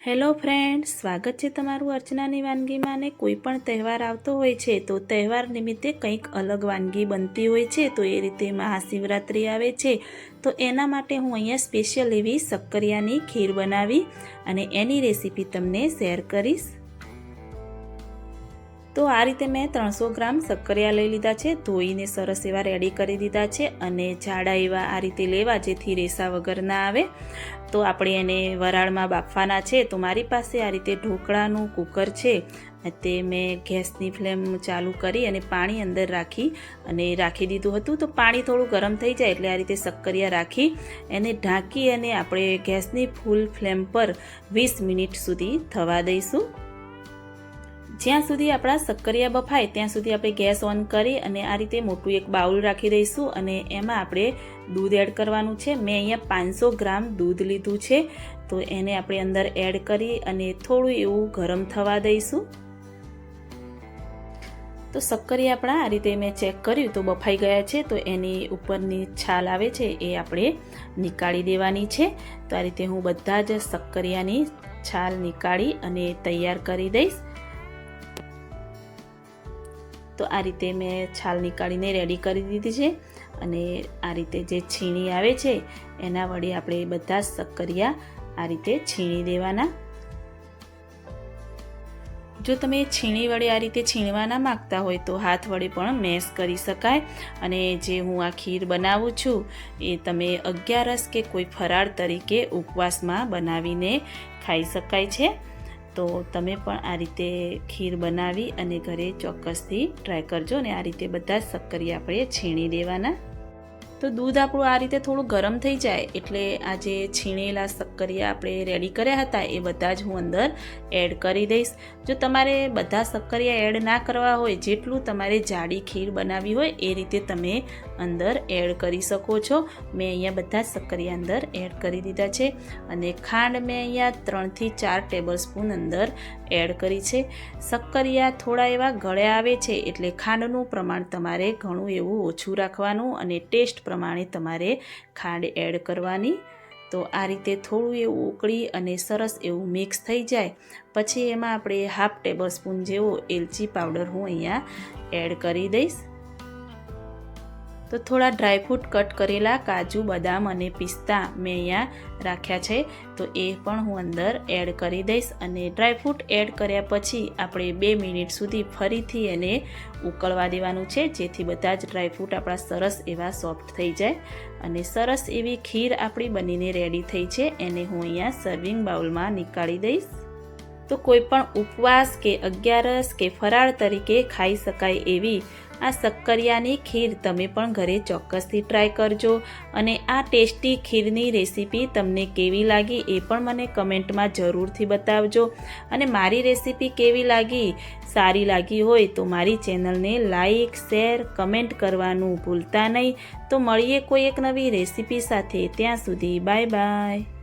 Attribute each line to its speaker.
Speaker 1: Hello friend, સ્વાગત છે તમારું અર્ચનાની વાનગીમાં અને કોઈ પણ તહેવાર આવતો હોય છે તો તહેવાર નિમિત્તે કંઈક અલગ વાનગી બનતી હોય છે તો એ રીતે મહાશિવરાત્રિ આવે છે. તો એના માટે હું અહીંયા સ્પેશિયલ એવી શક્કરિયાની ખીર બનાવી અને એની રેસીપી તમને શેર કરીશ. તો આ રીતે મેં ત્રણસો ગ્રામ શક્કરિયા લઈ લીધા છે. ધોઈને સરસ એવા રેડી કરી દીધા છે અને જાડા એવા આ રીતે લેવા જેથી રેસા વગર ના આવે. તો આપણે એને વરાળમાં બાફવાના છે. તો મારી પાસે આ રીતે ઢોકળાનું કુકર છે. તે મેં ગેસની ફ્લેમ ચાલુ કરી અને પાણી અંદર રાખી અને રાખી દીધું હતું. તો પાણી થોડું ગરમ થઈ જાય એટલે આ રીતે સક્કરિયા રાખી એને ઢાંકી અને આપણે ગેસની ફૂલ ફ્લેમ પર વીસ મિનિટ સુધી થવા દઈશું. જ્યાં સુધી આપણા શક્કરિયા બફાય, ત્યાં સુધી આપણે ગેસ ઓન કરી અને આ રીતે મોટું એક બાઉલ રાખી દઈશું અને એમાં આપણે દૂધ એડ કરવાનું છે. મેં અહીંયા પાંચસો ગ્રામ દૂધ લીધું છે. તો એને આપણે અંદર એડ કરી અને થોડું એવું ગરમ થવા દઈશું. તો શક્કરિયા આપણા આ રીતે મેં ચેક કર્યું તો બફાઈ ગયા છે. તો એની ઉપરની છાલ આવે છે એ આપણે નીકાળી દેવાની છે. તો આ રીતે હું બધા જ શક્કરિયાની છાલ નીકાળી અને તૈયાર કરી દઈશ. તો આ રીતે મેં છાલ નીકાળીને રેડી કરી દીધી છે અને આ રીતે જે છીણી આવે છે, એના વડે આપણે બધા શક્કરિયા આ રીતે છીણી દેવાના. જો તમે છીણી વડે આ રીતે છીણવા ના માગતા હોય તો હાથ વડે પણ મેશ કરી શકાય અને જે હું આ ખીર બનાવું છું, એ તમે અગિયારસ કે કોઈ ફરાળ તરીકે ઉપવાસમાં બનાવીને ખાઈ શકાય છે. તો તમે પણ આ રીતે ખીર બનાવી અને ઘરે ચોક્કસથી ટ્રાય કરજો અને આ રીતે બધા જ શક્કરી આપણે છીણી દેવાના તો દૂધ આપણું આ રીતે થોડું ગરમ થઈ જાય એટલે આ જે છીણેલા શક્કરિયા આપણે રેડી કર્યા હતા એ બધા જ હું અંદર એડ કરી દઈશ. જો તમારે બધા શક્કરિયા એડ ના કરવા હોય, જેટલું તમારે જાડી ખીર બનાવી હોય એ રીતે તમે અંદર એડ કરી શકો છો. મેં અહીંયા બધા શક્કરિયા અંદર એડ કરી દીધા છે અને ખાંડ મેં અહીંયા ત્રણથી ચાર ટેબલ સ્પૂન અંદર એડ કરી છે. શક્કરિયા થોડા એવા ગળ્યા આવે છે એટલે ખાંડનું પ્રમાણ તમારે ઘણું એવું ઓછું રાખવાનું અને ટેસ્ટ પ્રમાણે તમારે ખાંડ એડ કરવાની. તો આ રીતે થોડું એવું ઉકળી અને સરસ એવું મિક્સ થઈ જાય. પછી એમાં આપણે હાફ ટેબલ સ્પૂન જેવો એલચી પાવડર હું અહીંયા એડ કરી દઈશ. તો થોડા ડ્રાયફ્રૂટ કટ કરેલા કાજુ, બદામ અને પિસ્તા મેં અહીંયા રાખ્યા છે. તો એ પણ હું અંદર એડ કરી દઈશ અને ડ્રાયફ્રૂટ એડ કર્યા પછી આપણે બે મિનિટ સુધી ફરીથી એને ઉકળવા દેવાનું છે, જેથી બધા જ ડ્રાયફ્રૂટ આપણા સરસ એવા સોફ્ટ થઈ જાય. અને સરસ એવી ખીર આપણી બનીને રેડી થઈ છે, એને હું અહીંયા સર્વિંગ બાઉલમાં નીકાળી દઈશ. તો કોઈ પણ ઉપવાસ કે અગિયારસ કે ફરાળ તરીકે ખાઈ શકાય એવી આ શક્કરિયાની ખીર તમે પણ ઘરે ચોક્કસથી ટ્રાય કરજો અને આ ટેસ્ટી ખીરની રેસીપી તમને કેવી લાગી એ પણ મને કમેન્ટમાં જરૂરથી બતાવજો. અને મારી રેસીપી કેવી લાગી, સારી લાગી હોય તો મારી ચેનલને લાઈક, શેર, કમેન્ટ કરવાનું ભૂલતા નહીં. તો મળીએ કોઈ એક નવી રેસીપી સાથે. ત્યાં સુધી બાય બાય.